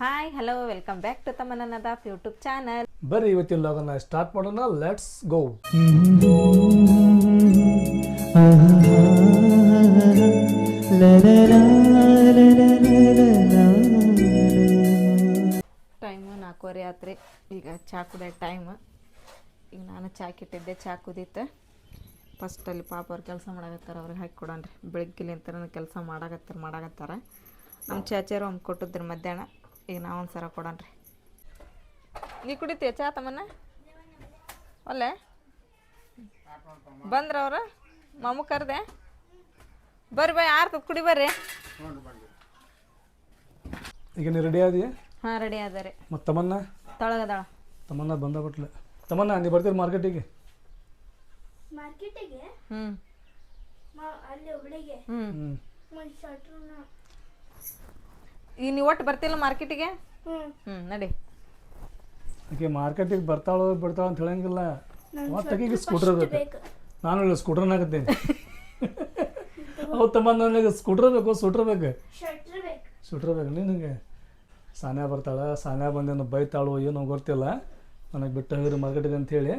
Hi hello welcome back to ತಮ್ಮನನ್ನದ YouTube channel ಬರ್ರಿ ಇವತ್ತಿನ ಲಾಗನ್ನ ಸ್ಟಾರ್ಟ್ ಮಾಡೋಣ. ಲೆಟ್ಸ್ ಗೋ ಟೈಮು ನಾಲ್ಕೂವರೆ ಆತ್ರಿ. ಈಗ ಚಾ ಕುಡಿಯೋ ಟೈಮ್ ಈಗ ನಾನು ಚಾ ಕಿಟ್ಟಿದ್ದೆ ಚಾ ಕುದೀತು. ಫಸ್ಟ್ ಅಲ್ಲಿ ಪಾಪ ಅವ್ರು ಕೆಲಸ ಮಾಡಾಕತ್ತಾರ ಅವ್ರಿಗೆ ಹಾಕಿ ಕೊಡೋಣ್ರಿ. ಬೆಳಗ್ಗೆ ಕೆಲಸ ಮಾಡಾಕತ್ತಾರ ಮಾಡಾಕತ್ತಾರ. ನಮ್ಮ ಚಾಚಾರು ಒಮ್ಮೆ ಕೊಟ್ಟಿದ್ರು ಮಧ್ಯಾಹ್ನ. ಈಗ ನಾವು ಒಂದು ಸರ ಕೊಡೋಣ್ರಿ. ನೀ ಕುಡಿತೀಯ ಚಾ ತಮ್ಮನ್ನ ಒಲ್ಲೆ? ಬಂದ್ರ ಅವ್ರು? ಮಾಮು ಕರೆದೆ? ಬರ್ರಿ ಬೈ ಆರ್ತದ ಕುಡಿ ಬರ್ರಿ. ಈಗ ನೀ ರೆಡಿ ಆದಿ ಹಾಂ ರೆಡಿ ಅದಾರೆ. ಮತ್ತು ತಮ್ಮನ್ನ ತಳಗದಳ ತಮ್ಮನ್ನ ಬಂದ ಬಿಟ್ಲೆ. ತಮ್ಮನ್ನ ನೀ ಬರ್ತೀರಿ ಮಾರ್ಕೆಟಿಗೆ ಮಾರ್ಕೆಟಿಗೆ ಹ್ಞೂ ಮ- ಅಲ್ಲಿ ಹುಬ್ಳಿಗೆ ಹ್ಞೂ ಈಗ ನೀವು ಒಟ್ಟು ಬರ್ತಿಲ್ಲ ಮಾರ್ಕೆಟಿಗೆ? ಹ್ಞೂ ಹ್ಞೂ ನಡಿ. ಆಕೆ ಮಾರ್ಕೆಟಿಗೆ ಬರ್ತಾಳೋ ಬಿಡ್ತಾಳ ಅಂತ ಹೇಳಂಗಿಲ್ಲ. ಮತ್ತೆ ಆಕೆಗೆ ಸ್ಕೂಟ್ರ್ ಬೇಕು. ನಾನು ಇಲ್ಲ ಸ್ಕೂಟ್ರನ್ನಾಗತ್ತೇನೆ ಹೌದು ತಮ್ಮ ನನಗೆ ಸ್ಕೂಟರ್ ಬೇಕು ಸ್ಕೂಟರ್ ಬೇಕು. ಸ್ಕೂಟರ್ ಬೇಕು. ನೀನು ಬೇಕು ನಿನಗೆ. ಸಾನ್ಯಾ ಬರ್ತಾಳ ಸಾನ್ಯಾ ಬಂದೇನು ಬೈತಾಳು ಏನೋ ಗೊತ್ತಿಲ್ಲ. ನನಗೆ ಬಿಟ್ಟು ಹೋಗಿರಿ ಮಾರ್ಕೆಟಿಗೆ ಅಂತೇಳಿ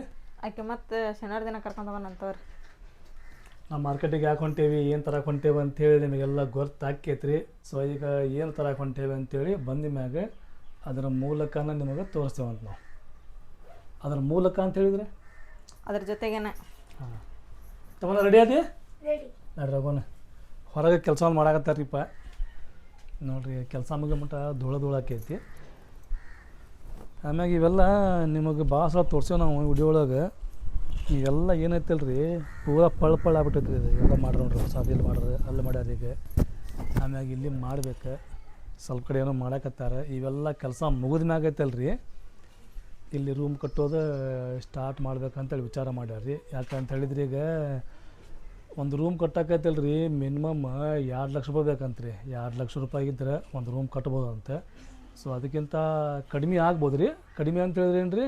ಆಕೆ ಮತ್ತೆ ಶನಿವಾರ ದಿನ ಕರ್ಕೊಂಡು ಹೋಗೋಣಂತವ್ರಿ. ನಾವು ಮಾರ್ಕೆಟಿಗೆ ಯಾಕೆ ಹೊಂಟೇವಿ ಏನು ತರಕ್ಕೆ ಹೊಂಟೇವಿ ಅಂತೇಳಿ ನಿಮಗೆಲ್ಲ ಗೊತ್ತಾಕೈತ್ರಿ ಸೊ ಈಗ ಏನು ತರಕ್ಕೆ ಹೊಂಟೇವಿ ಅಂತೇಳಿ ಬಂದ ಮ್ಯಾಗೆ ಅದರ ಮೂಲಕನ ನಿಮಗೆ ತೋರಿಸ್ತೇವಂತ ನಾವು. ಅದರ ಮೂಲಕ ಅಂತ ಹೇಳಿದ್ರೆ? ಅದ್ರ ಜೊತೆಗೇನೆ. ಹಾಂ. ತಮ್ಮನ ರೆಡಿ ಅದೇ ನಡ್ರಿ ರಘುನ ಹೊರಗೆ ಕೆಲಸ ಮಾಡಾಕತ್ತಾರೀಪ್ಪ. ನೋಡ್ರಿ ಕೆಲಸ ಮುಗಿ ಧೂಳ ಧೂಳ ಆಕೈತಿ. ಆಮ್ಯಾಗ ಇವೆಲ್ಲ ನಿಮಗೆ ಭಾಳ ಸಲ ತೋರಿಸೋ ನಾವು ವಿಡಿಯೋ ಒಳಗೆ. ಇವೆಲ್ಲ ರೀ ಪೂರ ಪಳ್ ಪಳ್ ಆಗ್ಬಿಟ್ಟೈತ್ರಿ ಇದು. ಎಲ್ಲ ಮಾಡ್ರಿ ನೋಡ್ರಿ, ಹೊಸ ಇಲ್ಲಿ ಮಾಡ್ರಿ, ಅಲ್ಲಿ ಮಾಡ್ಯಾರ ಈಗ. ಆಮ್ಯಾಗ ಇಲ್ಲಿ ಮಾಡ್ಬೇಕು. ಸ್ವಲ್ಪ ಕಡೆ ಏನೋ ಮಾಡಾಕತ್ತಾರ. ಇವೆಲ್ಲ ಕೆಲಸ ಮುಗಿದ ಮ್ಯಾಗ ರೀ ಇಲ್ಲಿ ರೂಮ್ ಕಟ್ಟೋದು ಸ್ಟಾರ್ಟ್ ಮಾಡ್ಬೇಕಂತೇಳಿ ವಿಚಾರ ಮಾಡ್ಯಾರ ರೀ. ಯಾಕಂತ ಹೇಳಿದ್ರಿ ಈಗ ಒಂದು ರೂಮ್ ಕಟ್ಟಕೈತಲ್ರಿ ಮಿನಿಮಮ್ ಎರಡು ಲಕ್ಷ ರೂಪಾಯಿ ಬೇಕಂತ್ರಿ. ಎರಡು ಲಕ್ಷ ರೂಪಾಯಿ ಇದ್ರೆ ಒಂದು ರೂಮ್ ಕಟ್ಬೋದಂತೆ. ಸೊ ಅದಕ್ಕಿಂತ ಕಡಿಮೆ ಆಗ್ಬೋದು ರೀ ಕಡಿಮೆ ಅಂತ ಹೇಳಿದ್ರೇನು ರೀ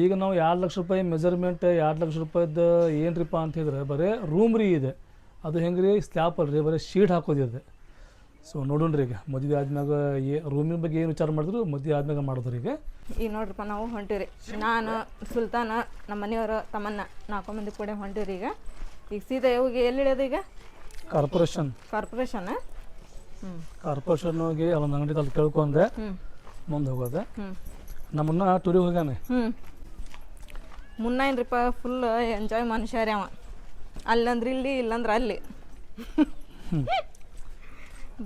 ಈಗ ನಾವು ಎರಡು ಲಕ್ಷ ರೂಪಾಯಿ ಮೆಜರ್ಮೆಂಟ್ ಎರಡು ಲಕ್ಷ ರೂಪಾಯಿದ್ದು ಏನ್ರಿಪ್ಪ ಅಂತ ಹೇಳಿದ್ರೆ ಬರೀ ರೂಮ್ ರೀ ಇದೆ. ಅದು ಹೆಂಗೆ ರೀ ಸ್ಲ್ಯಾಪ್ ಅಲ್ರಿ ಬರೀ ಶೀಟ್ ಹಾಕೋದಿದೆ. ಸೊ ನೋಡೋಣ ರೀ ಈಗ. ಮದುವೆ ಆದ್ಮ್ಯಾಗ ಏ ರೂಮಿನ ಬಗ್ಗೆ ಏನು ವಿಚಾರ ಮಾಡಿದ್ರು ಮದುವೆ ಆದ್ಮ್ಯಾಗ ಮಾಡಿದ್ರು ಈಗ. ಈಗ ನೋಡ್ರಿಪ್ಪ ನಾವು ಹೊಂಟಿವ್ರಿ. ನಾನು ಸುಲ್ತಾನ ನಮ್ಮ ಮನೆಯವರು ತಮ್ಮನ್ನ ನಾಲ್ಕು ಮಂದಿ ಕೂಡ ಹೊಂಟಿವ್ರಿ ಈಗ. ಈಗ ಸೀದಾ ಹೋಗಿ ಎಲ್ಲಿ ಇಳಿಯೋದು ಈಗ? ಕಾರ್ಪೊರೇಷನ್ ಕಾರ್ಪೊರೇಷನ್ ಹ್ಞೂ ಕಾರ್ಪೊರೇಷನ್ ಹೋಗಿ ಅಲ್ಲೊಂದು ಅಂಗಡಿ ಅಲ್ಲಿ ಕೇಳ್ಕೊಂಡೆ. ಮುಂದೆ ಹೋಗೋದೆ. ನಮ್ಮನ್ನ ಟೂರಿಗೆ ಹೋಗ್ಯಾನೆ. ಹ್ಞೂ ಮುನ್ನ ಏನ್ರಿಪ್ಪ ಫುಲ್ ಎಂಜಾಯ್ ಮನುಷ್ಯರೇ ಅವ. ಅಲ್ಲಂದ್ರೆ ಇಲ್ಲಿ ಇಲ್ಲಂದ್ರೆ ಅಲ್ಲಿ.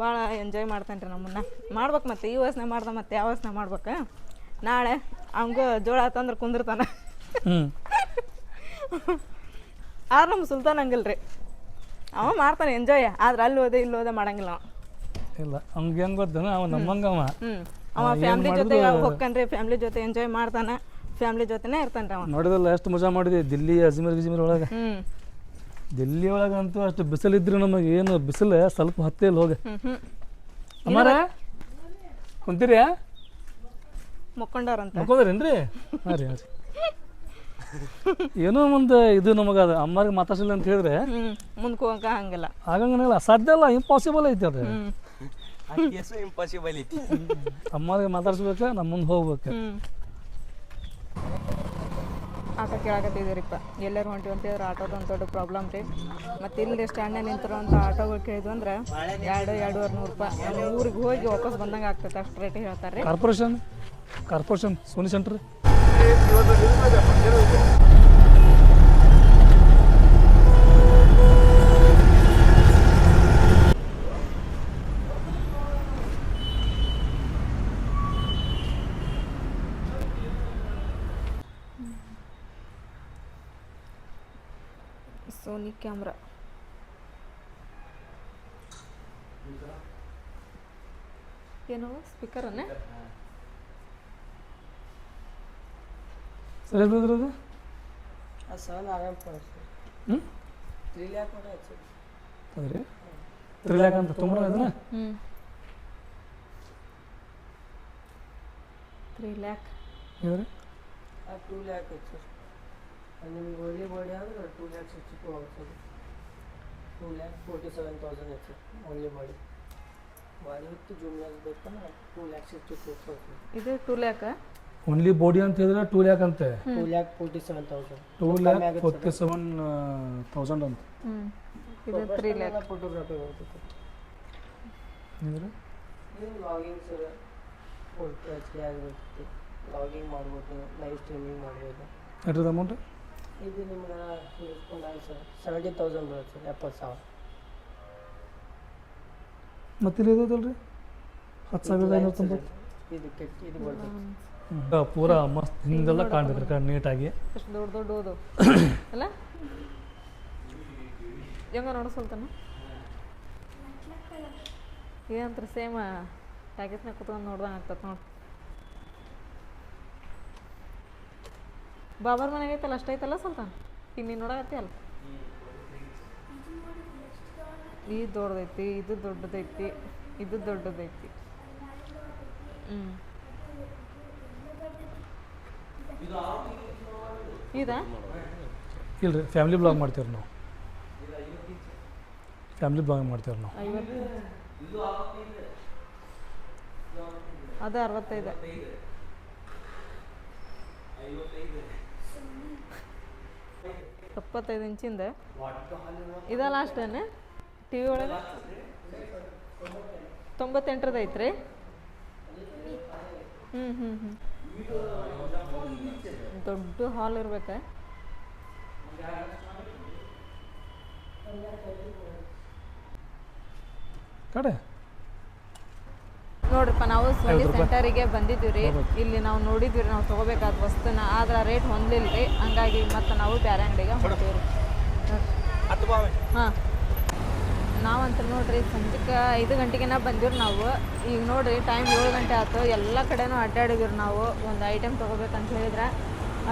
ಭಾಳ ಎಂಜಾಯ್ ಮಾಡ್ತಾನೆ ರೀ ನಮ್ಮನ್ನ ಮಾಡ್ಬೇಕು ಮತ್ತೆ ಈ ವಾಸನೆ ಮಾಡ್ದೆ ಮತ್ತೆ ಯಾವ ವಾಸನೆ ಮಾಡ್ಬೇಕು. ನಾಳೆ ಅವಂಗ ಜೋಳ ತಂದ್ರೆ ಕುಂದಿರ್ತಾನ. ಆದ್ರೆ ನಮ್ಮ ಸುಲ್ತಾನ್ ಹಂಗಿಲ್ಲ ರೀ ಅವ ಮಾಡ್ತಾನೆ ಎಂಜಾಯ್ ಆದ್ರೆ ಅಲ್ಲಿ ಹೋದೆ ಇಲ್ಲಿ ಹೋದೆ ಮಾಡಂಗಿಲ್ಲ ಅವ. ಇಲ್ಲ ಅವಂಗ ಹೆಂಗ್ ಗೊತ್ತ ಅವ ನಮ್ಮಂಗ ಅವ. ಫ್ಯಾಮ್ಲಿ ಜೊತೆ ಹೋಗ್ಕನ್ರಿ ಫ್ಯಾಮ್ಲಿ ಜೊತೆ ಎಂಜಾಯ್ ಮಾಡ್ತಾನೆ. ಫ್ಯಾಮ್ಲಿ ಜೊತೆನೇ ಇರ್ತಾನೆ ರೀ ಅವ. ನೋಡಿದಲ್ಲ ಎಷ್ಟು ಮಜಾ ಮಾಡಿದೆ ದಿಲ್ಲಿ ಅಜ್ಮೀರ್ ಗಿಜ್ಮೀರ್ ಒಳಗೆ. ದಿಲ್ಲಿ ಒಳಗಂತೂ ಅಷ್ಟು ಬಿಸಿಲು ಇದ್ರೆ ನಮಗೆ ಏನು ಬಿಸಿಲು ಸ್ವಲ್ಪ ಹತ್ತೇ ಇಲ್ಲ ಹೋಗಿ ಹ್ಮ್ ಅಮ್ಮಾರ? ಕುಂತೀರಿ ಮುಕ್ಕೊಂಡವ್ರಂತ. ಮಕ್ಕೋದ್ರೇನ್ರಿ ಹಾಂ ರೀ ಹಾಂ ರೀ. ಏನೋ ಒಂದು ಇದು ನಮಗೆ ಅದು. ಅಮ್ಮಾರಿಗೆ ಮಾತಾಡ್ಸಿಲ್ಲ ಅಂತ ಹೇಳಿದ್ರೆ ಮುಂದೆ ಮುಂದಕ್ಕೆ ಹೋಗಕ್ಕೆ ಹಂಗಿಲ್ಲ. ಆಗಂಗಿಲ್ಲ ಸಾಧ್ಯ ಅಲ್ಲ ಇಂಪಾಸಿಬಲ್ ಐತಿ ಅದು. ಆ ಕೇಸು ಇಂಪಾಸಿಬಲ್ ಐತಿ. ಅಮ್ಮಾರಿಗೆ ಮಾತಾಡ್ಸ್ಬೇಕು ನಮ್ಮ ಮುಂದೆ ಹೋಗ್ಬೇಕು ಆಟೋ ಕೇಳಾಕತ್ತಿದ್ದೀರಿಪ್ಪ ಎಲ್ಲರೂ ಹೊಂಟಿವಿ ಅಂತ ಹೇಳಿದ್ರೆ ಆಟೋದ ಒಂದು ದೊಡ್ಡ ಪ್ರಾಬ್ಲಮ್ ರೀ. ಮತ್ತು ಇಲ್ಲಿ ಸ್ಟ್ಯಾಂಡ್ ನಿಂತಿರೋ ಅಂತ ಆಟೋಗಳು ಕೇಳಿದ್ವು ಅಂದ್ರೆ ಎರಡು, ಎರಡೂವರೆ ನೂರು ರೂಪಾಯಿ. ನಮ್ಮ ಊರಿಗೆ ಹೋಗಿ ವಾಪಸ್ ಬಂದಂಗೆ ಆಗ್ತೈತೆ ಅಷ್ಟು ರೇಟ್ ಹೇಳ್ತಾರೆ corporation corporation Sony centre Sony camera. ಏನು ಸ್ಪೀಕರನ್ನ ಸರಿ ಬ್ರದರ್ ಅದು? ಹ್ಞೂ ಅದ್ರಿ ತ್ರೀ ಲ್ಯಾಕ್ ಅಂತ ತುಂಬ ಅದನ್ನ ಹ್ಞೂ three lakh two lakh and then go here, go down, 2 lakh 62 also. 2 lakh 47,000 it's only body. ಇದು ಟೂ ಲ್ಯಾಕ್ ಓನ್ಲಿ ಬಾಡಿ ಅಂತ ಹೇಳಿದ್ರೆ ಟೂ ಲ್ಯಾಕ್ ಅಂತೆ two lakh forty seven thousand two lakh forty seven thousand ಅಂತ ಇದು ತ್ರೀ ಲ್ಯಾಕ್ ಫೋಟೋಗ್ರಾಫಿ ಬರ್ತೈತೆ ಅಂದರೆ logging sir full ಪ್ರೈಸ್ಗೆ ಆಗಿರುತ್ತೆ logging ಮಾಡ್ಬೋದು ಲೈವ್ ಸ್ಟ್ರೀಮಿಂಗ್ ಮಾಡ್ಬೋದು ಎಷ್ಟಿದೆ ಅಮೌಂಟ್ ಇದು ನಿಮ್ಗೆ ಸರ್ ಸೆವೆಂಟಿ ತೌಸಂಡ್ ಬರುತ್ತೆ ಸರ್ ಎಪ್ಪತ್ತು ಸಾವಿರ. ಮತ್ತೆ ಇಲ್ಲಿ ಇದಲ್ರಿ ಹತ್ತು ಸಾವಿರದ ಐನೂರ ತೊಂಬತ್ತು. ಇದು ಕೆಟ್ಟ ಇದು ಬರ್ತೈತೆ. ಹ್ಮ್. ಪೂರಾ ಮಸ್ತ್ ಹಿಂದೆಲ್ಲ ಕಾಣ್ಬೇಕು ಕಣ್ ನೀಟಾಗಿ. ಎಷ್ಟು ದೊಡ್ಡ ದೊಡ್ಡ ಓದು ಅಲ್ಲ? ಹೆಂಗ ನೋಡಿಸ್ಕೊಳ್ತಾನ ಏನಂತ ಸೇಮ್ ಪ್ಯಾಕೆಟ್ನಾಗ ಕುತ್ಕೊಂಡು ನೋಡ್ದಂಗೆ ಆಗ್ತದೆ ನೋಡಿ. ಬಾಬರ್ ಮನೆಗೆ ಐತಲ್ಲ ಅಷ್ಟೈತಲ್ಲ ಸುಲ್ತಾನ್ ಈಗ ನೀನು ನೋಡಕತ್ತಿ ಅಲ್ಲ? ಈ ದೊಡ್ಡದೈತಿ ಇದು ದೊಡ್ಡದೈತಿ ಇದು ದೊಡ್ಡದೈತಿ. ಹ್ಞೂ ಇದಾ? ಇಲ್ರಿ ಫ್ಯಾಮಿಲಿ ಬ್ಲಾಗ್ ಮಾಡ್ತೀವಿ ನಾವು. ಫ್ಯಾಮಿಲಿ ಬ್ಲಾಗ್ ಮಾಡ್ತೀವಿ ನಾವು. ಅದು ಅರವತ್ತೈದು. ಎಪ್ಪತ್ತೈದು ಇಂಚಿಂದ. ಇದ ಲಾಸ್ಟ್ ಏನು? ಟಿ ವಿ ಒಳಗೆ? ತೊಂಬತ್ತೆಂಟರದ ಐತ್ರಿ. ಹ್ಞೂ ಹ್ಞೂ ಹ್ಞೂ ದೊಡ್ಡ ಹಾಲ್ ಇರ್ಬೇಕ. ಕಡೆ. ನೋಡ್ರಿಪ್ಪ ನಾವು ರೂಪಾಯಿ. ಸೆಂಟರಿಗೆ ಬಂದಿದ್ದೀವಿ ರೀ ಇಲ್ಲಿ ನಾವು ನೋಡಿದ್ವಿ ರೀ ನಾವು ತೊಗೋಬೇಕಾದ ವಸ್ತುನ. ಆದ್ರೆ ರೇಟ್ ಹೊಂದಿಲ್ಲ ರೀ ಹಂಗಾಗಿ ಮತ್ತೆ ನಾವು ಬೇರೆ ಅಂಗಡಿಗೆ ಹೊಂಟೀವಿ ರೀ ಹಾಂ. ನಾವಂತ ನೋಡ್ರಿ ಸಂಜೆಗೆ ಐದು ಗಂಟೆಗೆನ ಬಂದಿವ್ರಿ ನಾವು. ಈಗ ನೋಡ್ರಿ ಟೈಮ್ ಏಳು ಗಂಟೆ ಆಯ್ತು ಎಲ್ಲ ಕಡೆನೂ ಅಡ್ಡಾಡಿದ್ವಿ ನಾವು. ಒಂದು ಐಟಮ್ ತೊಗೋಬೇಕಂತ ಹೇಳಿದ್ರೆ.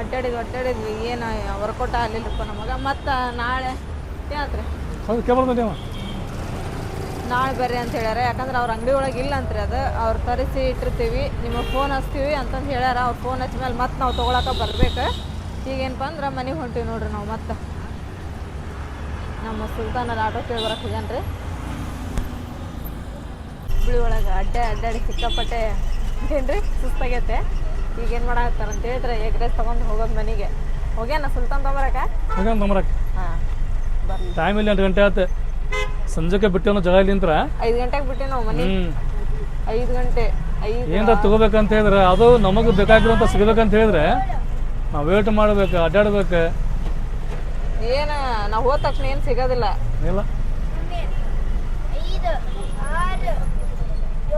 ಅಡ್ಡಾಡಿದ್ವಿ ಅಡ್ಡಾಡಿದ್ವಿ. ಏನು ವರ್ಕೌಟ್ ಆಗಲಿಲ್ಲಪ್ಪ ನಮಗೆ. ಮತ್ತು ನಾಳೆ ಯಾತ್ರಿ? ನಾಳೆ ಬರ್ರಿ ಅಂತ ಹೇಳ್ಯಾರ. ಯಾಕಂದ್ರೆ ಅವ್ರ ಅಂಗಡಿ ಒಳಗೆ ಇಲ್ಲ ಅಂತ್ರಿ ಅದು. ಅವ್ರು ತರಿಸಿ ಇಟ್ಟಿರ್ತೀವಿ. ನಿಮಗೆ ಫೋನ್ ಹಚ್ತೀವಿ ಅಂತಂದು ಹೇಳ್ಯಾರ. ಅವ್ರು ಫೋನ್ ಹಚ್ಚ ಮೇಲೆ ಮತ್ತೆ ನಾವು ತೊಗೊಳಕ್ಕೆ ಬರ್ಬೇಕು. ಈಗೇನಪ್ಪ ಅಂದ್ರೆ ಮನೆಗೆ ಹೊಂಟೀವಿ ನೋಡ್ರಿ ನಾವು ಮತ್ತೆ. ನಮ್ಮ ಸುಲ್ತಾನಲ್ಲಿ ಆಟೋ ಕೇಳಿ ಬರಕ್ಕೆ ಹೋಗ್ಯಾನ್ರಿ ಹುಬ್ಳಿ ಒಳಗೆ ಅಡ್ಡೆ ಅಡ್ಡಾಡಿ ಸಿಕ್ಕಾಪಟ್ಟೆ ಏನ್ರಿ ಸುಸ್ತಾಗೈತೆ. ಈಗ ಏನು ಮಾಡಾಕತ್ತಾರ ಅಂತ ಹೇಳಿದ್ರೆ ಎಗ್ ರೈಸ್ ತೊಗೊಂಡು ಹೋಗೋದು ಮನೆಗೆ. ಹೋಗ್ಯಾನ ಸುಲ್ತಾನ್ ನಂಬರಕ್ಕೆ ಹಾಂ. ಟೈಮ್ ಇಲ್ಲ ಎಂಟು ಗಂಟೆ ಆಯ್ತು ಸಂಜೆಗೆ ಬಿಟ್ಟು ಜಗ ಇಲ್ಲಿಂತ್ರ? ಐದು ಗಂಟೆಗೆ ಬಿಟ್ಟು ನಾವು ಮನೆ ಹ್ಞೂ ಐದು ಗಂಟೆ ಐದು ಏನಾರ ತಗೋಬೇಕಂತ ಹೇಳಿದ್ರೆ ಅದು ನಮಗೆ ಬೇಕಾಗಿರೋಂಥ ಸಿಗ್ಬೇಕಂತ ಹೇಳಿದ್ರೆ ನಾವು ವೇಟ್ ಮಾಡ್ಬೇಕು ಅಡ್ಡಾಡ್ಬೇಕು. ಏನ ನಾವು ಹೋದ ತಕ್ಷಣ ಏನು ಸಿಗೋದಿಲ್ಲ. ಇಲ್ಲ. ಐದು ಆರು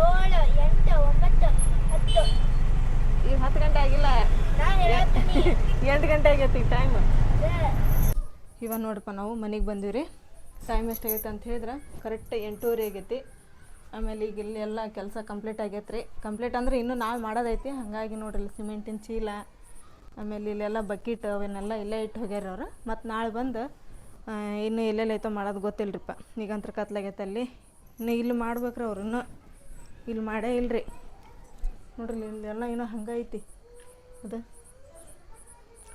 ಏಳು ಎಂಟು ಒಂಬತ್ತು ಹತ್ತು. ಈಗ ಹತ್ತು ಗಂಟೆ ಆಗಿಲ್ಲ. ನಾನು ಹೇಳ್ತೀನಿ. ಎಂಟು ಗಂಟೆ ಆಗೈತಿ ಟೈಮ್ ಇವಾಗ ನೋಡಪ್ಪ ನಾವು ಮನೆಗೆ ಬಂದೀವಿ ರೀ ಟೈಮ್ ಎಷ್ಟಾಗೈತೆ ಅಂತ ಹೇಳಿದ್ರೆ ಕರೆಕ್ಟ್ ಎಂಟೂವರೆ ಆಗೈತಿ. ಆಮೇಲೆ ಈಗ ಇಲ್ಲಿ ಎಲ್ಲ ಕೆಲಸ ಕಂಪ್ಲೀಟ್ ಆಗೈತೆ ರೀ ಕಂಪ್ಲೀಟ್ ಅಂದ್ರೆ ಇನ್ನೂ ನಾವು ಮಾಡೋದೈತಿ. ಹಾಗಾಗಿ ನೋಡ್ರಿ ಸಿಮೆಂಟಿನ ಚೀಲ, ಆಮೇಲೆ ಇಲ್ಲೆಲ್ಲ ಬಕೆಟ್ ಅವನ್ನೆಲ್ಲ ಇಲ್ಲೇ ಇಟ್ಟು ಹೋಗ್ಯಾರ ಅವ್ರು. ಮತ್ತು ನಾಳೆ ಬಂದು ಇನ್ನೂ ಇಲ್ಲೆಲ್ಲ ಐತೋ ಮಾಡೋದು ಗೊತ್ತಿಲ್ಲರಿಪ್ಪ ಈಗಂತ್ರ ಕತ್ಲಾಗೈತೆ ಅಲ್ಲಿ. ಇನ್ನು ಇಲ್ಲಿ ಮಾಡ್ಬೇಕ್ರಿ ಅವ್ರು ಇನ್ನೂ. ಇಲ್ಲಿ ಮಾಡೇ ಇಲ್ರಿ. ನೋಡ್ರಿ ಇಲ್ಲಿ ಇಲ್ಲೆಲ್ಲ ಏನೋ ಹಂಗೈತಿ. ಅದು.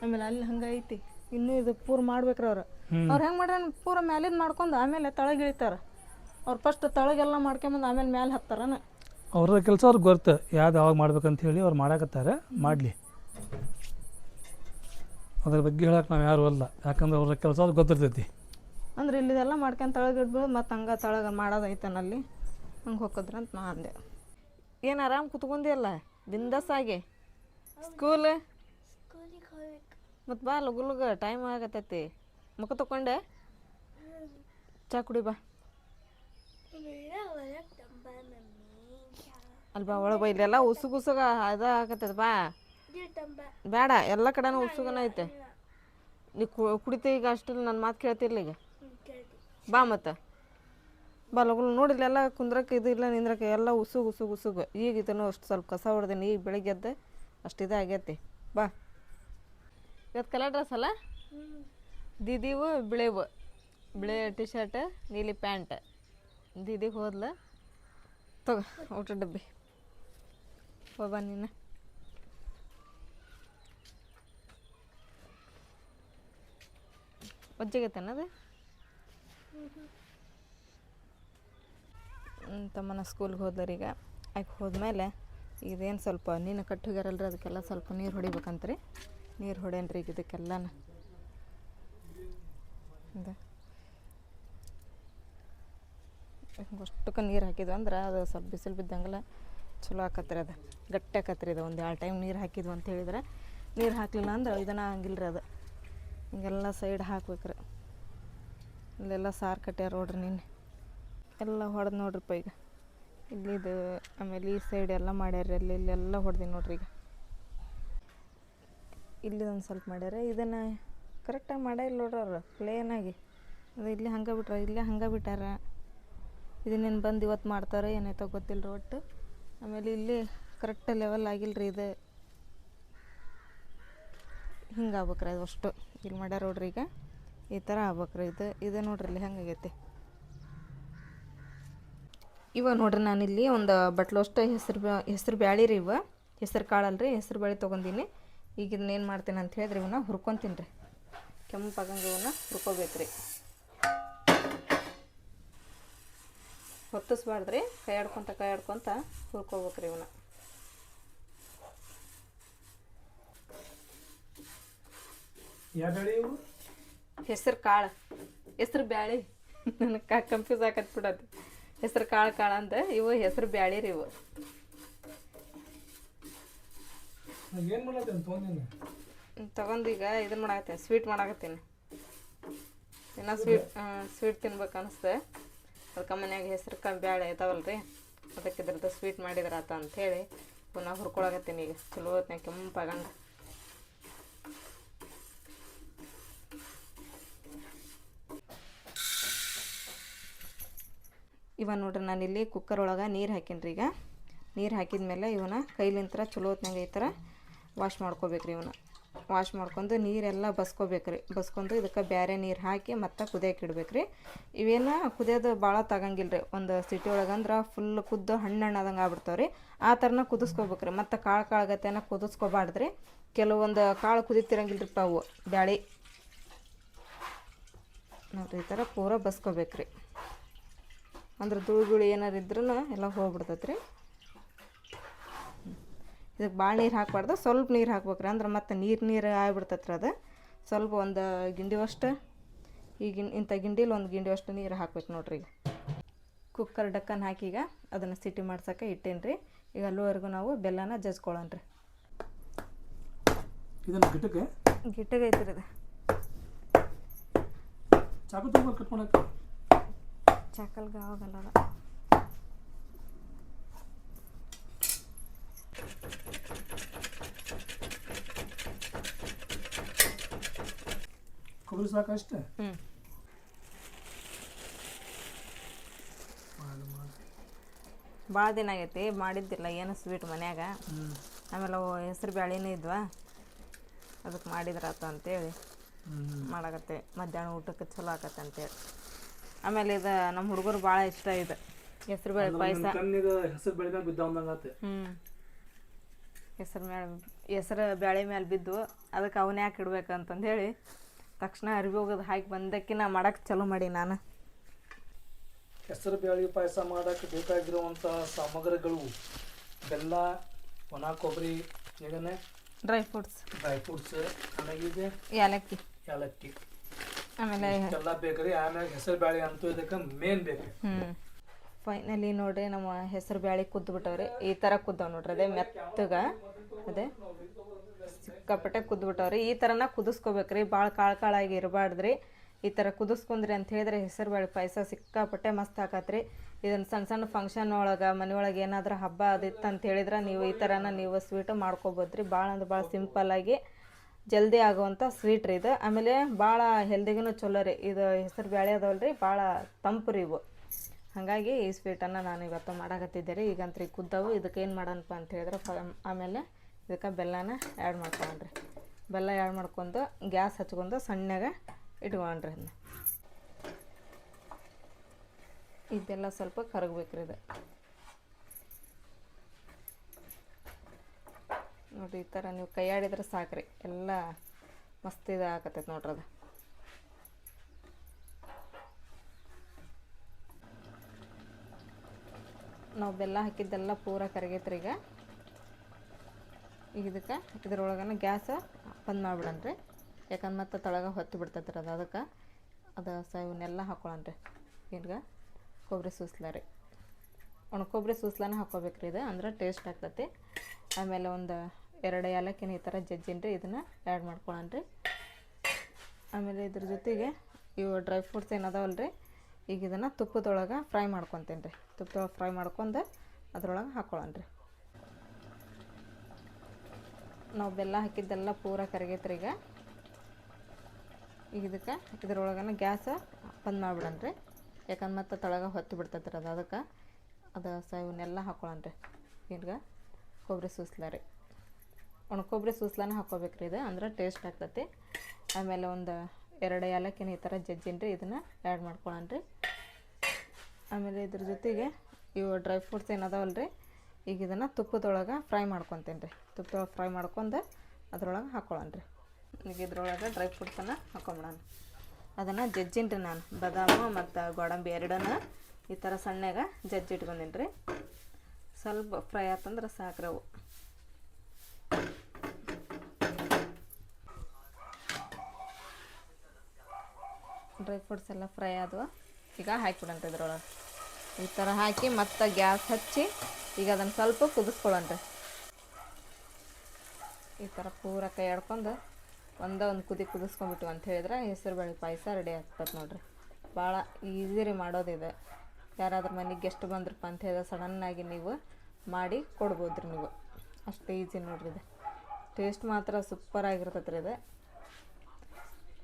ಆಮೇಲೆ ಅಲ್ಲಿ ಹಂಗೈತಿ. ಇನ್ನೂ ಇದು ಪೂರ್ ಮಾಡ್ಬೇಕ್ರಿ ಅವ್ರು. ಅವ್ರು ಹೆಂಗೆ ಮಾಡ್ಯಾರ ಪೂರ ಮ್ಯಾಲಿಂದ ಮಾಡ್ಕೊಂಡು ಆಮೇಲೆ ತಳಗೆ ಇಳಿತಾರ. ಅವ್ರು ಫಸ್ಟ್ ತಳಗೆಲ್ಲ ಮಾಡ್ಕೊಂಬಂದು ಆಮೇಲೆ ಮ್ಯಾಲೆ ಹತ್ತಾರನ. ಅವ್ರ ಕೆಲಸ ಅವ್ರಿಗೆ ಗೊತ್ತು ಯಾವ್ದು ಯಾವಾಗ ಮಾಡ್ಬೇಕಂತ ಹೇಳಿ ಅವ್ರು ಮಾಡಾಕತ್ತಾರೆ. ಮಾಡಲಿ. ಅದ್ರ ಬಗ್ಗೆ ಹೇಳಕ್ಕೆ ನಾವು ಯಾರು ಅಲ್ಲ. ಯಾಕಂದ್ರೆ ಅವ್ರ ಕೆಲಸ ಅವ್ರಿಗೆ ಗೊತ್ತಿರ್ತೈತಿ. ಅಂದ್ರೆ ಇಲ್ಲಿದೆಲ್ಲ ಮಾಡ್ಕೊಂಡು ತಳಗೆ ಇಡ್ಬೋದು ಮತ್ತು ಹಂಗೆ ತಳಗ ಮಾಡೋದೈತನಲ್ಲಿ ಹಂಗೆ ಹೋಗಿದ್ರೆ ಅಂತ ನಾ ಅಂದೆ. ಏನು ಆರಾಮ್ ಕುತ್ಕೊಂಡಿಯಲ್ಲ ಬಿಂದಸಾಗಿ ಸ್ಕೂಲ್ ಸ್ಕೂಲಿಗೆ ಹೋಗ್ಬೇಕು. ಮತ್ತು ಬಾ ಲಗು ಲಗು ಟೈಮ್ ಆಗತೈತಿ. ಮುಖ ತಕೊಂಡೆ? ಚಾ ಕುಡಿ ಬಾ. ಅಲ್ವಾ ಒಳಗೆ ಇಲ್ಲೆಲ್ಲ ಉಸುಗ ಉಸುಗ ಅದ ಆಗತ್ತದ ಬಾ. ಬೇಡ ಎಲ್ಲ ಕಡೆನೂ ಉಸುಗನ ಐತೆ. ನೀ ಕುಡಿತ ಈಗ ಅಷ್ಟು ನನ್ನ ಮಾತು ಕೇಳ್ತಿರ್ಲಿ ಈಗ. ಬಾ ಮತ್ತೆ. ಬಾ ಲಗು ನೋಡಿಲ್ಲ ಕುಂದ್ರಕ್ಕೆ ಇದು ಇಲ್ಲ ನಿಂದ್ರಕ್ಕೆ ಎಲ್ಲ ಉಸುಗ್ ಈಗ ಇದನ್ನು ಅಷ್ಟು ಸ್ವಲ್ಪ ಕಸ ಹೊಡೆದೇನೆ, ಈಗ ಬೆಳಿಗ್ಗೆ ಎದ್ದು, ಅಷ್ಟು ಇದು ಆಗೈತಿ. ಬಾ. ಇವತ್ತು ಕಲರ್ ಡ್ರೆಸ್ ಅಲ್ಲ? ದೀದಿವು ಬಿಳೆವು. ಬಿಳೆ ಟಿ ಶರ್ಟ್ ನೀಲಿ ಪ್ಯಾಂಟ್. ದೀದಿಗೆ ಹೋದ್ಲ? ತಗೋ ಊಟ ಡಬ್ಬಿ. ಹೋಗ ನೀನು. ಒಜ್ಜಾಗೈತೇನದು ಅದು? ತಮ್ಮನ ಸ್ಕೂಲ್ಗೆ ಹೋದರೀಗ ಆಯ್ಕೆ ಹೋದ್ಮೇಲೆ ಇದೇನು ಸ್ವಲ್ಪ ನೀನು ಹೋಗ್ಯಾರಲ್ರಿ, ಅದಕ್ಕೆಲ್ಲ ಸ್ವಲ್ಪ ನೀರು ಹೊಡಿಬೇಕಂತ್ರಿ. ನೀರು ಹೊಡೇನ್ರಿ ಈಗ ಇದಕ್ಕೆಲ್ಲನ. ಇದು ಅಷ್ಟಕ್ಕೆ ನೀರು ಹಾಕಿದ್ವಿ ಅಂದ್ರೆ ಅದು ಸ್ವಲ್ಪ ಬಿಸಿಲು ಬಿದ್ದಂಗೆಲ್ಲ ಚಲೋ ಆಕತ್ರಿ ಅದು. ಗಟ್ಟಿ ಆಕತ್ರಿ ಅದು. ಒಂದು ಎರಡು ಟೈಮ್ ನೀರು ಹಾಕಿದ್ವು ಅಂತ ಹೇಳಿದ್ರೆ ನೀರು ಹಾಕಲಿಲ್ಲ ಅಂದ್ರೆ ಇದನ್ನ ರೀ ಅದು. ಹಿಂಗೆಲ್ಲ ಸೈಡ್ ಹಾಕ್ಬೇಕ್ರಿ. ಇಲ್ಲೆಲ್ಲ ಸಾರು ಕಟ್ಟ್ಯಾರ ನೋಡ್ರಿ ನಿನ್ನೆ. ಎಲ್ಲ ಹೊಡೆದು ನೋಡ್ರಿಪ್ಪ ಈಗ. ಇಲ್ಲಿದು ಆಮೇಲೆ ಈ ಸೈಡ್ ಎಲ್ಲ ಮಾಡ್ಯಾರ ಅಲ್ಲಿ ಇಲ್ಲೆಲ್ಲ ಹೊಡೆದಿ ನೋಡ್ರಿ ಈಗ. ಇಲ್ಲಿ ಒಂದು ಸ್ವಲ್ಪ ಮಾಡ್ಯಾರ. ಇದನ್ನು ಕರೆಕ್ಟಾಗಿ ಮಾಡೇ ಇಲ್ಲ ನೋಡ್ರಿ ಅವ್ರು ಪ್ಲೇನಾಗಿ ಅದು ಇಲ್ಲಿ ಹಂಗೆ ಬಿಟ್ರ, ಇಲ್ಲೇ ಹಂಗೆ ಬಿಟ್ಟಾರ. ಇದನ್ನೇನು ಬಂದು ಇವತ್ತು ಮಾಡ್ತಾರೆ ಏನಾಯ್ತೋ ಗೊತ್ತಿಲ್ಲ ಒಟ್ಟು. ಆಮೇಲೆ ಇಲ್ಲಿ ಕರೆಕ್ಟ್ ಲೆವೆಲ್ ಆಗಿಲ್ಲ ರೀ ಇದು. ಹಿಂಗೆ ಆಗ್ಬೇಕ್ರಿ ಅದು ಅಷ್ಟು. ಇಲ್ಲಿ ಮಾಡ್ಯಾರ ನೋಡ್ರಿ ಈಗ. ಈ ಥರ ಆಗ್ಬೇಕ್ರಿ ಇದು. ಇದು ನೋಡ್ರಿ ಇಲ್ಲಿ ಹೆಂಗಾಗೈತಿ ಇವ ನೋಡ್ರಿ ನಾನಿಲ್ಲಿ ಒಂದು ಬಟ್ಲಷ್ಟು ಹೆಸ್ರು ಹೆಸರು ಹೆಸ್ರು ಬ್ಯಾಳಿ ರೀ ಇವ. ಹೆಸರು ಕಾಳಲ್ಲ ರೀ ಹೆಸರು ಬ್ಯಾಳಿ ತೊಗೊಂಡಿನಿ. ಈಗ ಇದನ್ನ ಏನು ಮಾಡ್ತೀನಿ ಅಂತ ಹೇಳಿದ್ರೆ ಇವನ್ನ ಹುರ್ಕೊತೀನಿ ರೀ. ಕೆಂಪಾಗಂಗೆ ಇವನ್ನ ಹುರ್ಕೋಬೇಕು ರೀ. ಹೊತ್ತಿಸ್ಬಾರ್ದ್ರಿ ಕೈ ಆಡ್ಕೊತ ಕೈ ಆಡ್ಕೊತ ಹುರ್ಕೋಬೇಕ್ರಿ ಇವನ್ನ. ಹೆಸರು ಇವು? ಹೆಸ್ರು ಕಾಳು. ಹೆಸರು ಬ್ಯಾಳಿ. ನನಗೆ ಕಾ ಕನ್ಫ್ಯೂಸ್ ಆಗತ್ ಬಿಡತ್ತೆ ಹೆಸರು ಕಾಳು ಕಾಳು ಅಂತ ಇವು ಹೆಸರು ಬ್ಯಾಳಿ ರೀ ಇವು. ಏನು ಮಾಡತ್ತೇನೆ ತೊಗೊಂಡಿನಿ ತಗೊಂಡು ಈಗ ಇದನ್ನ ಮಾಡಾಕತ್ತೀನಿ ಸ್ವೀಟ್ ಮಾಡಾಕತ್ತೀನಿ. ಇನ್ನೂ ಸ್ವೀಟ್ ಸ್ವೀಟ್ ತಿನ್ಬೇಕು ಅನಿಸ್ತೆ ಅದಕ್ಕೆ ಮನ್ಯಾಗ ಹೆಸ್ರು ಬ್ಯಾಳೆ ಇದಾವಲ್ಲ ರೀ ಅದಕ್ಕೆ ಇದ್ರದ್ದು ಸ್ವೀಟ್ ಮಾಡಿದ್ರೆ ಆತ ಅಂಥೇಳಿ ಪುನಃ ಹುರ್ಕೊಳಕತ್ತೀನಿ ಈಗ. ಚಲೋ ಹೊತ್ತಿನ ಕೆಂಪಾಗಂಗ ಇವ ನೋಡ್ರಿ ನಾನಿಲ್ಲಿ ಕುಕ್ಕರ್ ಒಳಗೆ ನೀರು ಹಾಕೀನಿ ರೀ ಈಗ. ನೀರು ಹಾಕಿದ್ಮೇಲೆ ಇವನ್ನ ಕೈಲಿಂತ್ರ ಚಲೋ ಹೊತ್ನಾಗ ಈ ಥರ ವಾಶ್ ಮಾಡ್ಕೋಬೇಕ್ರಿ ಇವನ್ನ ವಾಶ್ ಮಾಡ್ಕೊಂಡು ನೀರೆಲ್ಲ ಬಸ್ಕೋಬೇಕ್ರಿ. ಬಸ್ಕೊಂಡು ಇದಕ್ಕೆ ಬೇರೆ ನೀರು ಹಾಕಿ ಮತ್ತೆ ಕುದಿಯಕ್ಕೆ ಇಡ್ಬೇಕ್ರಿ. ಇವೇನು ಕುದಿಯೋದು ಭಾಳ ತಗಂಗಿಲ್ಲ ರೀ ಒಂದು ಸಿಟಿ ಒಳಗಂದ್ರೆ ಫುಲ್ ಕುದ್ದು ಹಣ್ಣು ಹಣ್ಣದಂಗೆ ಆಗ್ಬಿಡ್ತಾವೆ ರೀ ಆ ಥರನ ಕುದಿಸ್ಕೋಬೇಕ್ರಿ. ಮತ್ತು ಕಾಳು ಕಾಳಗತ್ತೆನ ಕುದಿಸ್ಕೋಬಾರ್ದು ರೀ ಕೆಲವೊಂದು ಕಾಳು ಕುದಿತಿರಂಗಿಲ್ಲ ರೀ ಪಾವು ಬ್ಯಾಳಿ. ನೋಡ್ರಿ ಈ ಥರ ಪೂರ ಬಸ್ಕೋಬೇಕ್ರಿ. ಅಂದ್ರೆ ಧೂಳುಗಳು ಏನಾರು ಇದ್ರೂ ಎಲ್ಲ ಹೋಗ್ಬಿಡ್ತೈತೆ ರೀ ಇದಕ್ಕೆ ಭಾಳ ನೀರು ಹಾಕಬಾರ್ದು. ಸ್ವಲ್ಪ ನೀರು ಹಾಕ್ಬೇಕ್ರಿ. ಅಂದ್ರೆ ಮತ್ತೆ ನೀರು ನೀರು ಆಗ್ಬಿಡ್ತೈತೆ ಅದು. ಸ್ವಲ್ಪ ಒಂದು ಗಿಂಡಿವಷ್ಟು ಈ ಗಿನ್ ಇಂಥ ಗಿಂಡಿಲಿ ಒಂದು ಗಿಂಡಿವಷ್ಟು ನೀರು ಹಾಕ್ಬೇಕು ನೋಡ್ರಿ ಈಗ. ಕುಕ್ಕರ್ ಡಕ್ಕನ್ ಹಾಕಿ ಈಗ ಅದನ್ನು ಸಿಟಿ ಮಾಡ್ಸೋಕೆ ಇಟ್ಟೇನಿ ರೀ ಈಗ ಅಲ್ಲಿವರೆಗೂ ನಾವು ಬೆಲ್ಲನ ಜಜ್ಕೊಳ್ಳೋಣ ರೀ ಇದನ್ನು ಗಿಟ್ಟಗೆ ಗಿಟ್ಟಗೆ ರೀ ಇದು ಚಾಕು ತುಂಬ ಕಟ್ಕೊಳಕ್ಕೆ ಚಾಕಲ್ಗೆ ಆವಾಗಲ್ಲ ಕೊಬ್ಬರಿ ಸಾಕಷ್ಟೇ ಹ್ಞೂ ಮಾಡಿ ಮಾಡಿ ಭಾಳ ದಿನ ಆಗೈತಿ ಮಾಡಿದ್ದಿಲ್ಲ ಏನು ಸ್ವೀಟ್ ಮನ್ಯಾಗ. ಹ್ಞೂ ಆಮೇಲೆ ಅವು ಹೆಸ್ರು ಬ್ಯಾಳಿನೂ ಇದ್ವಾ. ಅದಕ್ಕೆ ಮಾಡಿದ್ರಾತು ಅಂತೇಳಿ ಹ್ಞೂ ಮಾಡಾಕತ್ತೆ. ಮಧ್ಯಾಹ್ನ ಊಟಕ್ಕೆ ಚಲೋ ಆಕತ್ತೆ ಅಂತೇಳಿ. ಆಮೇಲೆ ಇದು ನಮ್ಮ ಹುಡುಗರು ಭಾಳ ಇಷ್ಟ ಇದು. ಹೆಸ್ರು ಬೇಳೆ ಪಾಯಸ. ಕಣ್ಣಿಗೆ ಹೆಸರು ಬೆಳೆ ಮ್ಯಾಗ ಬಿದ್ದ ಅಂದಂಗಾತೆ. ಹ್ಞೂ ಹೆಸ್ರು ಮ್ಯಾಲೆ ಹೆಸ್ರು ಬ್ಯಾಳೆ ಮೇಲೆ ಬಿದ್ದು ಅದಕ್ಕೆ ಅವನ್ನ ಯಾಕೆ ಇಡ್ಬೇಕಂತಂದು ಹೇಳಿ ತಕ್ಷಣ ಅರಿವಿ ಹೋಗೋದು ಹಾಕಿ ಬಂದಕ್ಕಿನ ಮಾಡಕ್ಕೆ ಚಲೋ ಮಾಡಿ ನಾನು. ಹೆಸರು ಬೇಳೆ ಪಾಯಸ ಮಾಡೋಕ್ಕೆ ಬೇಕಾಗಿರುವಂಥ ಸಾಮಗ್ರಿಗಳು ಬೆಲ್ಲ ಒಣ ಕೊಬ್ಬರಿ ಏನೇ ಡ್ರೈ ಫ್ರೂಟ್ಸ್ ಡ್ರೈ ಫ್ರೂಟ್ಸ್ ಆಮೇಲೆ ಇದೆ ಏಲಕ್ಕಿ ಏಲಕ್ಕಿ ಆಮೇಲೆ ಎಲ್ಲ ಬೇಕ್ರಿ ಆಮೇಲೆ ಹೆಸರು ಬೇಳೆ ಅಂತೂ ಇದಕ್ಕೆ ಮೇನ್ ಬೇಕು. ಫೈನಲಿ ನೋಡ್ರಿ ನಮ್ಮ ಹೆಸರು ಬ್ಯಾಳಿ ಕುದ್ದು ಬಿಟ್ಟವ್ರಿ ಈ ಥರ ಕುದ್ದವ್ ನೋಡ್ರಿ ಅದೇ ಮೆತ್ತಗ. ಅದೇ. ಸಿಕ್ಕಾಪಟ್ಟೆ ಕುದ್ಬಿಟ್ಟವ್ರಿ. ಈ ಥರನ ಕುದಿಸ್ಕೋಬೇಕ್ರಿ. ಭಾಳ ಕಾಳು ಕಾಳಾಗಿ ಇರಬಾರ್ದ್ರಿ. ಈ ಥರ ಕುದಿಸ್ಕೊಂಡ್ರಿ ಅಂತ ಹೇಳಿದ್ರೆ ಹೆಸರು ಬೇಳೆ ಪಾಯಸ ಸಿಕ್ಕಾಪಟ್ಟೆ ಮಸ್ತ್ ಹಾಕತ್ರಿ ಇದನ್ನು ಸಣ್ಣ ಸಣ್ಣ ಫಂಕ್ಷನ್ ಒಳಗೆ ಮನೆಯೊಳಗೆ ಏನಾದರೂ ಹಬ್ಬ ಅದಿತ್ತು ಅಂತ ಹೇಳಿದ್ರೆ ನೀವು ಈ ಥರನ ನೀವು ಸ್ವೀಟು ಮಾಡ್ಕೋಬೋದ್ರಿ. ಭಾಳ ಅಂದ್ರೆ ಭಾಳ ಸಿಂಪಲ್ಲಾಗಿ ಜಲ್ದಿ ಆಗುವಂಥ ಸ್ವೀಟ್ ರೀ ಇದು. ಆಮೇಲೆ ಭಾಳ ಹೆಲ್ದಿಗೂ ಚಲೋ ರೀ. ಇದು ಹೆಸರು ಬೇಳೆ ರೀ ಭಾಳ ತಂಪು ರೀ ಇವು. ಹಾಗಾಗಿ ಈ ಸ್ವೀಟನ್ನು ನಾನು ಇವತ್ತು ಮಾಡಾಕತ್ತಿದ್ದೆ ರೀ. ಈಗಂತ್ರಿ ಕುದ್ದವು. ಇದಕ್ಕೆ ಏನು ಮಾಡೋಣಪ್ಪ ಅಂತ ಹೇಳಿದ್ರೆ, ಆಮೇಲೆ ಇದಕ್ಕೆ ಬೆಲ್ಲನ ಆ್ಯಡ್ ಮಾಡ್ಕೊಂಡ್ರಿ. ಬೆಲ್ಲ ಆ್ಯಡ್ ಮಾಡ್ಕೊಂಡು ಗ್ಯಾಸ್ ಹಚ್ಕೊಂಡು ಸಣ್ಣಗೆ ಇಟ್ಕೊಂಡ್ರಿ ಅದನ್ನ ಇದೆಲ್ಲ ಸ್ವಲ್ಪ ಕರಗಬೇಕ್ರಿ ಇದು. ನೋಡಿರಿ ಈ ಥರ ನೀವು ಕೈ ಆಡಿದ್ರೆ ಸಾಕ್ರಿ. ಎಲ್ಲ ಮಸ್ತ್ ಇದು ಆಗತ್ತೈತೆ ನೋಡ್ರಿ ಅದು. ನಾವು ಬೆಲ್ಲ ಹಾಕಿದ್ದೆಲ್ಲ ಪೂರ ಕರಗೈತ್ರಿ ಈಗ. ಇದಕ್ಕೆ ಇದ್ರೊಳಗನ ಗ್ಯಾಸ್ ಬಂದ್ ಮಾಡಿಬಿಡನ್ರಿ. ಯಾಕಂದ್ರೆ ಮತ್ತೆ ತಳಗ ಹೊತ್ತು ಬಿಡ್ತೈತ್ರಿ ಅದು. ಅದಕ್ಕೆ ಅದು ಸ ಇವನ್ನೆಲ್ಲ ರೀ ಈಗ ಕೊಬ್ಬರಿ ಸೂಸ್ಲ ರೀ. ಒಣ ಕೊಬ್ಬರಿ ಸೂಸ್ಲಾನ ಹಾಕ್ಕೋಬೇಕ್ರಿ ಇದು. ಅಂದ್ರೆ ಟೇಸ್ಟ್ ಆಗ್ತೈತಿ. ಆಮೇಲೆ ಒಂದು ಎರಡು ಏಲಕ್ಕಿನ ಈ ಥರ ಜಜ್ಜಿನ್ರಿ. ಇದನ್ನು ಆ್ಯಡ್ ಮಾಡ್ಕೊಳನ್ರಿ. ಆಮೇಲೆ ಇದ್ರ ಜೊತೆಗೆ ಇವು ಡ್ರೈ ಫ್ರೂಟ್ಸ್ ಏನದಾವಲ್ಲ ರೀ ಈಗ ಇದನ್ನು ತುಪ್ಪದೊಳಗೆ ಫ್ರೈ ಮಾಡ್ಕೊತೀನಿ ರೀ ತುಪ್ಪದೊಳಗೆ ಫ್ರೈ ಮಾಡ್ಕೊಂಡು ಅದ್ರೊಳಗೆ ಹಾಕ್ಕೊಳನ್ರಿ ನಾವು ಬೆಲ್ಲ ಹಾಕಿದ್ದೆಲ್ಲ ಪೂರ ಕರಗೈತ್ರಿ ಈಗ. ಈಗ ಇದಕ್ಕೆ ಇದ್ರೊಳಗನ ಗ್ಯಾಸ್ ಬಂದ್ ಮಾಡಿಬಿಡನ್ರಿ. ಯಾಕಂದ್ರೆ ಮತ್ತೆ ತಳಗ ಹೊತ್ತು ಬಿಡ್ತೈತ್ರಿ ಅದು ಅದಕ್ಕೆ. ಅದು ಸ ಇವನ್ನೆಲ್ಲ ಹಾಕ್ಕೊಳನ್ರಿ ಈಗ ಕೊಬ್ಬರಿ ಸೂಸ್ಲ ರೀ. ಒಣ ಕೊಬ್ಬರಿ ಸೂಸ್ಲಾನ ಹಾಕ್ಕೋಬೇಕ್ರಿ ಇದು, ಅಂದ್ರೆ ಟೇಸ್ಟ್ ಆಗ್ತೈತಿ. ಆಮೇಲೆ ಒಂದು ಎರಡು ಏಲಕ್ಕಿನ ಈ ಥರ ಜಜ್ಜಿನ್ರಿ, ಇದನ್ನು ಆ್ಯಡ್ ಮಾಡ್ಕೊಳನ್ರಿ. ಆಮೇಲೆ ಇದ್ರ ಜೊತೆಗೆ ಇವು ಡ್ರೈ ಫ್ರೂಟ್ಸ್ ಏನದಾವಲ್ಲ ರೀ ಈಗ ಇದನ್ನು ತುಪ್ಪದೊಳಗೆ ಫ್ರೈ ಮಾಡ್ಕೊತೀನಿ ರೀ ತುಪ್ಪದೊಳಗೆ ಫ್ರೈ ಮಾಡ್ಕೊಂಡು ಅದ್ರೊಳಗೆ ರೀ ಈಗ ಇದ್ರೊಳಗೆ ಡ್ರೈ ಫ್ರೂಟ್ಸನ್ನು ಹಾಕೊಂಬಿಡೋಣ. ಅದನ್ನು ಜಜ್ಜಿನ್ರಿ ನಾನು. ಬಾದಾಮು ಮತ್ತು ಗೋಡಂಬಿ ಎರಡನ್ನ ಈ ಥರ ಸಣ್ಣಗ ಜಜ್ಜಿ ಇಟ್ಕೊಂಡಿನಿ ರೀ ಸ್ವಲ್ಪ ಫ್ರೈ ಆತಂದ್ರೆ ಸಾಕ್ರಿ ಅವು. ಡ್ರೈ ಫ್ರೂಟ್ಸ್ ಎಲ್ಲ ಫ್ರೈ ಆದವು. ಈಗ ಹಾಕಿಬಿಡಂತ ಇದ್ರೊಳಗೆ. ಈ ಥರ ಹಾಕಿ ಮತ್ತೆ ಗ್ಯಾಸ್ ಹಚ್ಚಿ ಈಗ ಅದನ್ನು ಸ್ವಲ್ಪ ಕುದಿಸ್ಕೊಳನ್ರಿ ಈ ಥರ ಪೂರ ಕೈ ಆಡ್ಕೊಂಡು ಒಂದೇ ಒಂದು ಕುದಿ ಕುದಿಸ್ಕೊಂಡ್ಬಿಟ್ಟು ಅಂತ ಹೇಳಿದ್ರೆ ಹೆಸರು ಬೇಳೆ ಪಾಯಸ ರೆಡಿ ಆಗ್ತದೆ ನೋಡಿರಿ. ಭಾಳ ಈಸಿ ರೀ ಮಾಡೋದಿದೆ. ಯಾರಾದ್ರೂ ಮನೆಗೆ ಗೆಸ್ಟ್ ಬಂದ್ರಪ್ಪ ಅಂತ ಹೇಳಿದ್ರೆ ಸಡನ್ನಾಗಿ ನೀವು ಮಾಡಿ ಕೊಡ್ಬೋದು ರೀ ನೀವು. ಅಷ್ಟು ಈಸಿ ನೋಡ್ರಿ ಇದು. ಟೇಸ್ಟ್ ಮಾತ್ರ ಸೂಪರ್ ಆಗಿರ್ತೈತೆ ರೀ ಇದು.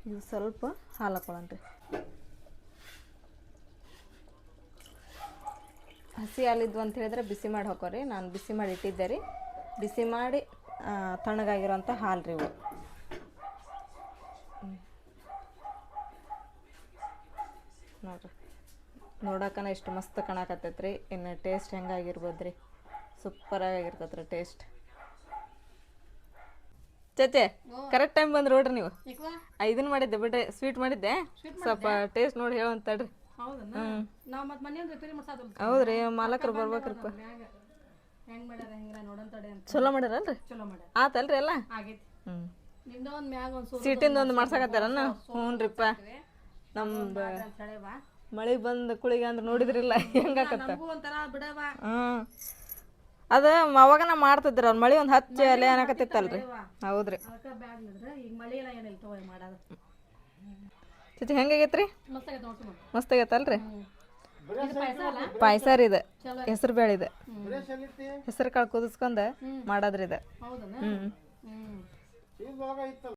ಇದು ಸ್ವಲ್ಪ ಹಾಲು ಹಾಕೊಳ್ಳೋಣ್ರಿ. ಹಸಿ ಹಾಲಿದ್ವು ಅಂತ ಹೇಳಿದ್ರೆ ಬಿಸಿ ಮಾಡಿ ಹಾಕೋರಿ. ನಾನು ಬಿಸಿ ಮಾಡಿ ಇಟ್ಟಿದ್ದೆ ರೀ. ಬಿಸಿ ಮಾಡಿ ತಣ್ಣಗಾಗಿರುವಂಥ ತಣ್ಣಗಾಗಿರೋಂಥ ಹಾಲು ರೀ ಇವು. ನೋಡ್ರಿ. ನೋಡಕ್ಕನ ಎಷ್ಟು ಮಸ್ತ್ ಕಾಣಕತ್ತೈತೆ ರೀ. ಇನ್ನು ಟೇಸ್ಟ್ ಹೆಂಗಾಗಿರ್ಬೋದು ರೀ. ಸೂಪರ್ ಆಗಿರ್ತೈತೆ ರೀ ಟೇಸ್ಟ್. ಚೇಚೆ ಕರೆಕ್ಟ್ ಟೈಮ್ ಬಂದು ನೋಡ್ರಿ ನೀವು. ಇದನ್ನ ಮಾಡಿದ್ದೆ ಬಿಡ್ರಿ. ಸ್ವೀಟ್ ಮಾಡಿದ್ದೆ. ಸ್ವಲ್ಪ ಟೇಸ್ಟ್ ನೋಡಿ ಹೇಳಂತಡ್ರಿ ಹೌದನ್ನ ನಾವ್ ಮತ್ತೆ ಮನೆಯಿಂದ ರಿಪೇರಿ ಮಾಡ್ಸಾದಲ್ಲ ಹೌದ್ರಿ ಮಾಲಕರು ಬರ್ಬೇಕ್ರಿಪ್ಪ ಹೆಂಗ್ ಮಾಡ್ಯಾರ ಹೆಂಗ್ರ ನೋಡನ್ ತಡೆ ಅಂತ. ಚಲೋ ಮಾಡ್ಯಾರಲ್ರಿ? ಚಲೋ ಮಾಡ್ಯಾರ. ಆತಲ್ರಿ ಎಲ್ಲ? ಆಗೈತಿ. ಹ್ಞೂ ನಿಮ್ದ ಒಂದ್ ಮ್ಯಾಗ ಒಂದ್ ಸೂರು ಸೀಟಿಂದ ಒಂದು ಮಾಡ್ಸಕತ್ತಾರನ? ಹ್ಞೂನ್ರಿಪ್ಪ. ನಮ್ದು ಅಂತ ಹೇಳೇವಾ ಮಳೆ ಬಂದು ಕುಳಿಗೆ ಅಂದ್ರೆ ನೋಡಿದ್ರಿಲ್ಲ ಹೆಂಗಾಕತ್ತ ನಮಗೂ ಒಂಥರ ಬಿಡವ. ಹ್ಞೂ ಅದ ಅವಾಗ ನಾ ಮಾಡ್ತಿದ್ರ ಅವ್ರ ಮಳೆ ಒಂದು ಹಚ್ಚಿ ಅಲ್ಲೇ ಅನ್ನಕತ್ತಿತ್ತಲ್ರಿ ಹೌದ್ರಿ ಅದಕ್ಕ ಬ್ಯಾಗ್ ನಿಂದ್ರ ಈಗ ಮಳಿ ಇಲ್ಲ ಏನಿಲ್ಲ ತಗೋ ಮಾಡದ ಚಚಿ ಹೆಂಗಾಗೈತ್ರಿ ಮಸ್ತ್ ಆಗೈತಲ್ರಿ ಇದು ಪಾಯಸ ರೀ ಇದು. ಹೆಸರು ಬೇಳೆ ಇದು. ಹೆಸರು ಕಾಳು ಕುದಿಸ್ಕೊಂಡ ಮಾಡೋದ್ರಿ ಇದು. ಹ್ಞೂ ಹ್ಮ್.